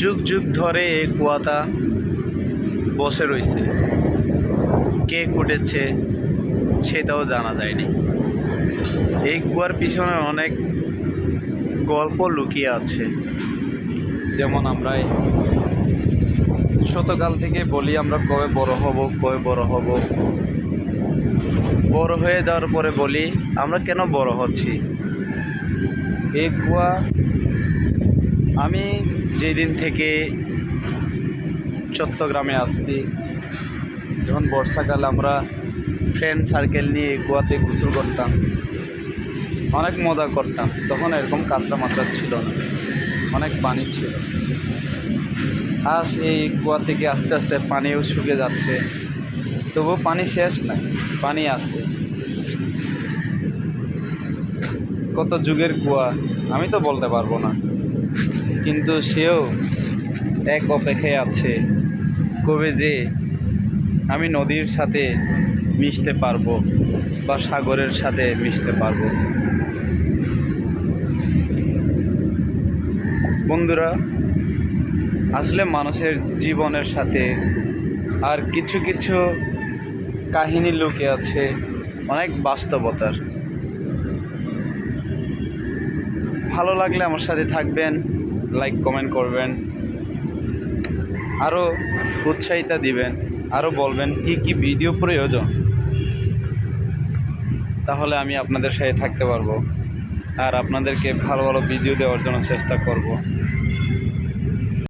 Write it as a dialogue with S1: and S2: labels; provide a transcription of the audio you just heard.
S1: যুগ যুগ ধরে এই কুয়াটা বসে রয়েছে কে কুটেছে সেটাও জানা যায়নি। এই কুয়ার পিছনে অনেক গল্প লুকিয়ে আছে। যেমন আমরা শতকাল থেকে বলি আমরা কবে বড় হব, কবে বড় হব। বড় হয়ে যাওয়ার পরে বলি, আমরা কেন বড় হচ্ছি? এই কুয়া আমি যেদিন থেকে চট্টগ্রামে আসছি, যখন বর্ষাকাল আমরা ফ্রেন্ড সার্কেল নিয়ে কুয়াতে গোসল করতাম, অনেক মজা করতাম। তখন এরকম কাঁচরা মাত্রা ছিল না, অনেক পানি ছিল। আজ এই কুয়া থেকে আস্তে আস্তে পানিও শুকে যাচ্ছে, তবুও পানি শেষ নাই, পানি আছে। কত যুগের কুয়া আমি তো বলতে পারব না। কিন্তু সেও এক অপেক্ষায় আছে। কবে যে আমি নদীর সাথে মিশতে পারব বা সাগরের সাথে মিশতে পারব। বন্ধুরা, আসলে মানুষের জীবনের সাথে আর কিছু কিছু কাহিনী লুকে আছে অনেক বাস্তবতার। ভালো লাগলে আমার সাথে থাকবেন। লাইক কমেন্ট করবেন। আরও উৎসাহিতা দিবেন আরও বলবেন কি কি ভিডিও প্রয়োজন। তাহলে আমি আপনাদের সাথে থাকতে পারব। আর আপনাদেরকে ভালো ভালো ভিডিও দেওয়ার জন্য চেষ্টা করব।